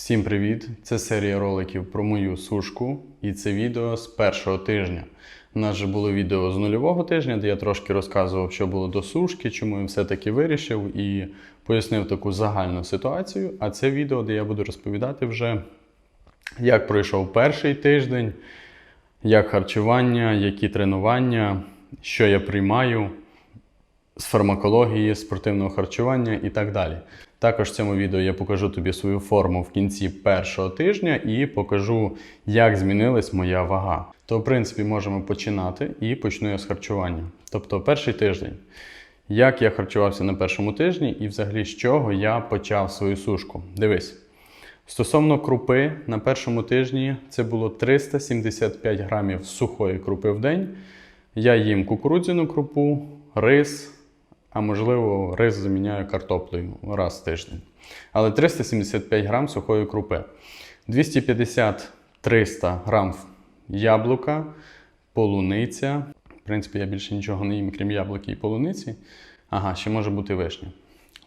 Всім привіт! Це серія роликів про мою сушку, і це відео з першого тижня. У нас же було відео з нульового тижня, де я трошки розказував, що було до сушки, чому я все-таки вирішив і пояснив таку загальну ситуацію. А це відео, де я буду розповідати вже, як пройшов перший тиждень, як харчування, які тренування, що я приймаю з фармакології, спортивного харчування і так далі. Також в цьому відео я покажу тобі свою форму в кінці першого тижня і покажу, як змінилась моя вага. То, в принципі, можемо починати і почну я з харчування. Тобто, перший тиждень. Як я харчувався на першому тижні і взагалі з чого я почав свою сушку. Дивись. Стосовно крупи, на першому тижні це було 375 грамів сухої крупи в день. Я їм кукурудзяну крупу, рис, можливо, рис заміняю картоплею раз в тиждень. Але 375 грам сухої крупи. 250-300 грам яблука, полуниця. В принципі, я більше нічого не їм, крім яблуки і полуниці. Ага, ще може бути вишня.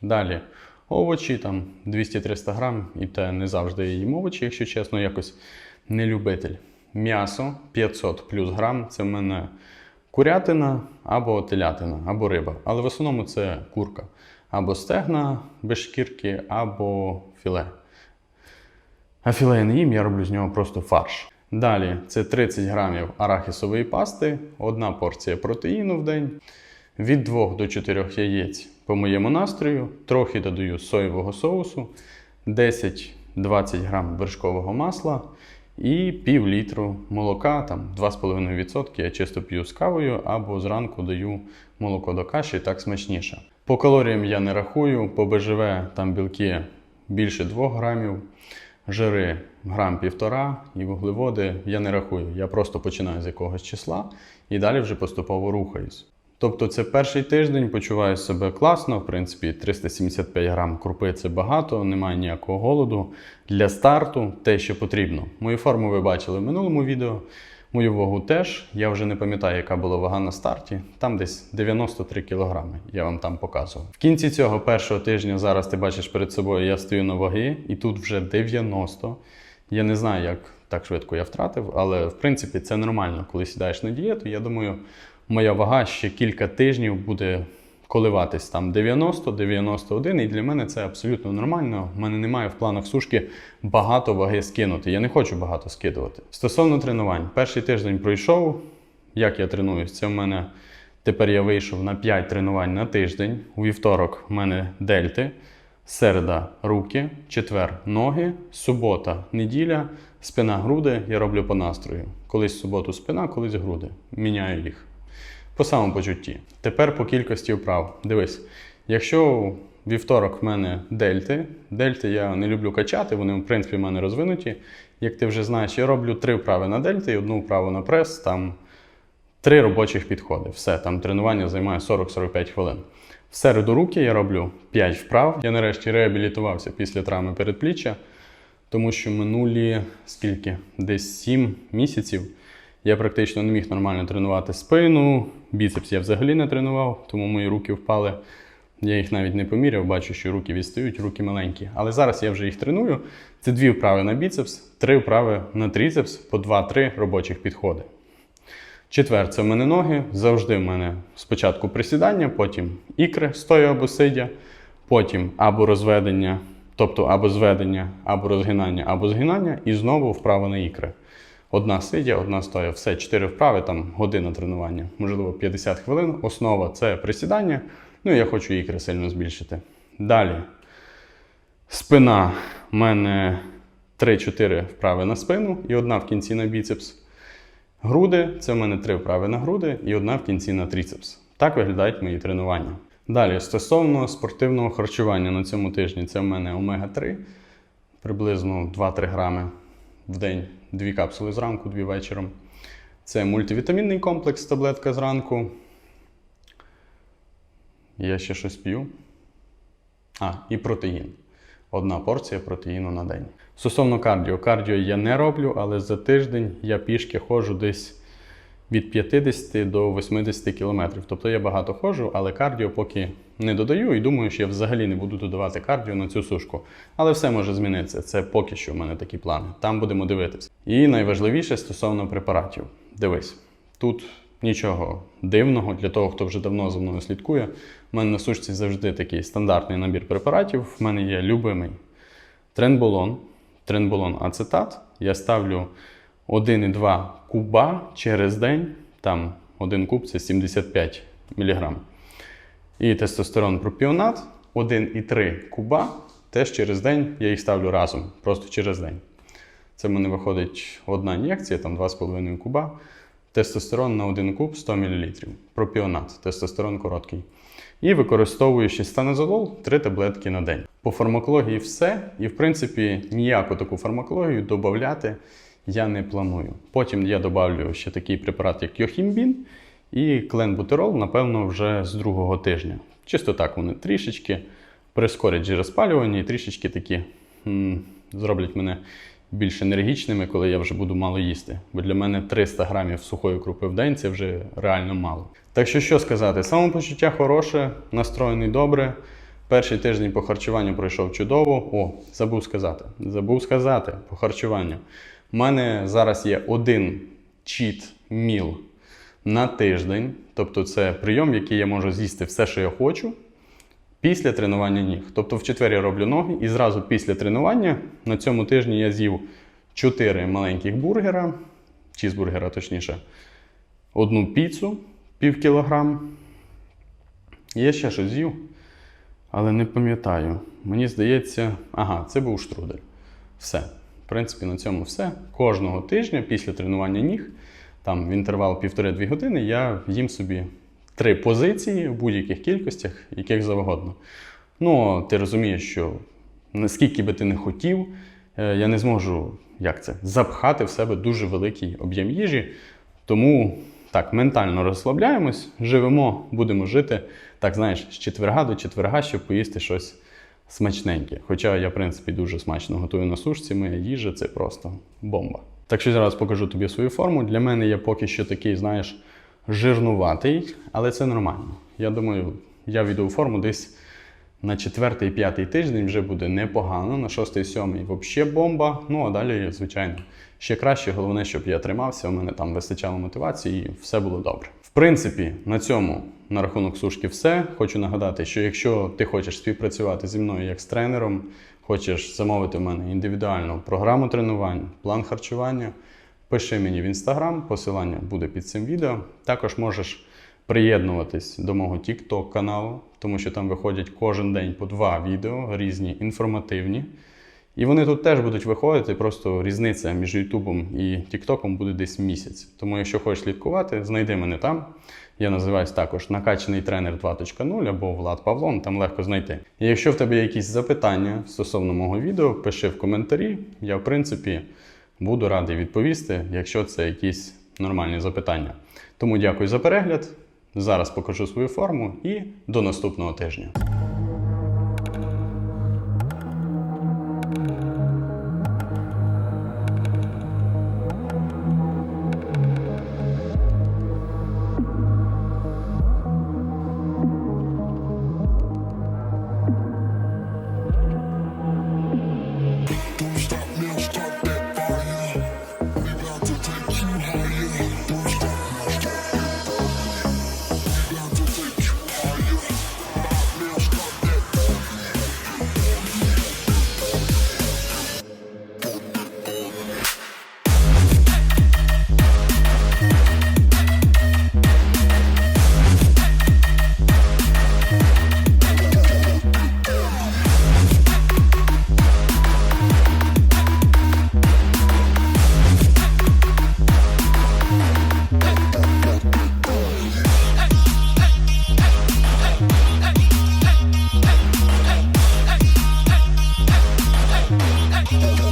Далі овочі, там 200-300 грам, і те не завжди їм овочі, якщо чесно, якось не любитель. М'ясо 500 плюс грам це в мене курятина або телятина, або риба. Але в основному це курка. Або стегна без шкірки, або філе. А філе я не їм, я роблю з нього просто фарш. Далі це 30 грамів арахісової пасти, одна порція протеїну в день, від 2 до 4 яєць по моєму настрою, трохи додаю соєвого соусу, 10-20 грам вершкового масла і пів літру молока, там 2,5% я чисто п'ю з кавою або зранку даю молоко до каші, так смачніше. По калоріям я не рахую, по БЖВ там білки більше 2 грамів, жири грам півтора і вуглеводи я не рахую. Я просто починаю з якогось числа і далі вже поступово рухаюсь. Тобто це перший тиждень, почуваю себе класно. В принципі, 375 грам крупи це багато, немає ніякого голоду. Для старту те, що потрібно. Мою форму ви бачили в минулому відео. Мою вагу теж. Я вже не пам'ятаю, яка була вага на старті. Там десь 93 кілограми. Я вам там показував. В кінці цього першого тижня зараз ти бачиш перед собою, я стою на ваги, і тут вже 90. Я не знаю, як так швидко я втратив, але в принципі це нормально, коли сідаєш на дієту. Я думаю, моя вага ще кілька тижнів буде коливатись там 90-91, і для мене це абсолютно нормально. У мене немає в планах сушки багато ваги скинути. Я не хочу багато скидувати. Стосовно тренувань, перший тиждень пройшов. Як я тренуюсь? Це в мене тепер я вийшов на 5 тренувань на тиждень. У вівторок в мене дельти. Середа руки, четвер ноги, субота, неділя, спина, груди я роблю по настрою. Колись суботу спина, колись груди. Міняю їх. По самому почутті. Тепер по кількості вправ. Дивись, якщо вівторок в мене дельти, дельти я не люблю качати, вони в принципі в мене розвинуті. Як ти вже знаєш, я роблю три вправи на дельти і одну вправу на прес, там три робочих підходи. Все, там тренування займає 40-45 хвилин. В середу руки я роблю 5 вправ. Я нарешті реабілітувався після травми передпліччя, тому що минулі скільки? Десь 7 місяців я практично не міг нормально тренувати спину, біцепс я взагалі не тренував, тому мої руки впали. Я їх навіть не поміряв, бачу, що руки відстають, руки маленькі. Але зараз я вже їх треную. Це дві вправи на біцепс, три вправи на трицепс, по 2-3 робочих підходи. Четвер це в мене ноги. Завжди в мене спочатку присідання, потім ікри стоя або сидя, потім або розведення, тобто або зведення, або розгинання, або згинання, і знову вправо на ікри. Одна сидя, одна стоя. Все, чотири вправи, там година тренування, можливо, 50 хвилин. Основа це присідання. Ну я хочу ікри сильно збільшити. Далі. Спина в мене 3-4 вправи на спину і одна в кінці на біцепс. Груди це в мене три вправи на груди і одна в кінці на трицепс. Так виглядають мої тренування. Далі, стосовно спортивного харчування на цьому тижні, це в мене омега-3, приблизно 2-3 грами в день, дві капсули зранку, дві вечором. Це мультивітамінний комплекс, таблетка зранку. Я ще щось п'ю. А, і протеїн. Одна порція протеїну на день. Стосовно кардіо, кардіо я не роблю, але за тиждень я пішки ходжу десь від 50 до 80 кілометрів. Тобто я багато ходжу, але кардіо поки не додаю і думаю, що я взагалі не буду додавати кардіо на цю сушку. Але все може змінитися. Це поки що в мене такі плани. Там будемо дивитися. І найважливіше стосовно препаратів. Дивись, тут нічого дивного для того, хто вже давно за мною слідкує. У мене на сушці завжди такий стандартний набір препаратів. В мене є любимий тренболон, тренболон ацетат. Я ставлю 1,2 куба через день. Там один куб це 75 мг. І тестостерон пропіонат 1,3 куба. Теж через день я їх ставлю разом, просто через день. Це в мене виходить одна ін'єкція, там 2,5 куба. Тестостерон на 1 куб 100 мл. Пропіонат, тестостерон короткий. І використовую ще станозолол 3 таблетки на день. По фармакології все. І, в принципі, ніяку таку фармакологію додати я не планую. Потім я додавлю ще такий препарат, як йохімбін і кленбутерол, напевно, вже з другого тижня. Чисто так вони трішечки прискорять жироспалювання і трішечки такі м, зроблять мене більш енергічними, коли я вже буду мало їсти. Бо для мене 300 грамів сухої крупи в день це вже реально мало. Так що що сказати, самопочуття хороше, настроєний добре. Перший тиждень по харчуванню пройшов чудово. О, забув сказати. Забув сказати по харчуванню. У мене зараз є один чіт міл на тиждень. Тобто це прийом, який я можу з'їсти все, що я хочу, після тренування ніг. Тобто в четвер я роблю ноги, і зразу після тренування на цьому тижні я з'їв 4 маленьких бургера, чізбургера точніше, одну піцу пів кілограм. Я ще щось з'їв, але не пам'ятаю. Мені здається, ага, це був штрудель. Все. В принципі, на цьому все. Кожного тижня після тренування ніг, там в інтервал 1,5-2 години, я їм собі три позиції в будь-яких кількостях, яких завгодно. Ну, ти розумієш, що наскільки би ти не хотів, е, я не зможу як це, запхати в себе дуже великий об'єм їжі. Тому так, ментально розслабляємось, живемо, будемо жити, так знаєш, з четверга до четверга, щоб поїсти щось смачненьке. Хоча я, в принципі, дуже смачно готую на сушці, моя їжа це просто бомба. Так що зараз покажу тобі свою форму. Для мене я поки що такий, знаєш, жирнуватий, але це нормально. Я думаю, я війду у форму десь на четвертий, п'ятий тиждень вже буде непогано, на шостий, сьомий взагалі бомба. Ну а далі, звичайно, ще краще. Головне, щоб я тримався, у мене там вистачало мотивації і все було добре. В принципі, на цьому на рахунок сушки все. Хочу нагадати, що якщо ти хочеш співпрацювати зі мною як з тренером, хочеш замовити в мене індивідуальну програму тренувань, план харчування, пиши мені в інстаграм, посилання буде під цим відео. Також можеш приєднуватись до мого TikTok каналу, тому що там виходять кожен день по два відео, різні інформативні. І вони тут теж будуть виходити, просто різниця між Ютубом і Тіктоком буде десь місяць. Тому, якщо хочеш слідкувати, знайди мене там. Я називаюсь також накачаний тренер 2.0 або Влад Павлон, там легко знайти. І якщо в тебе є якісь запитання стосовно мого відео, пиши в коментарі. Я, в принципі, буду радий відповісти, якщо це якісь нормальні запитання. Тому дякую за перегляд. Зараз покажу свою форму і до наступного тижня. thank you back.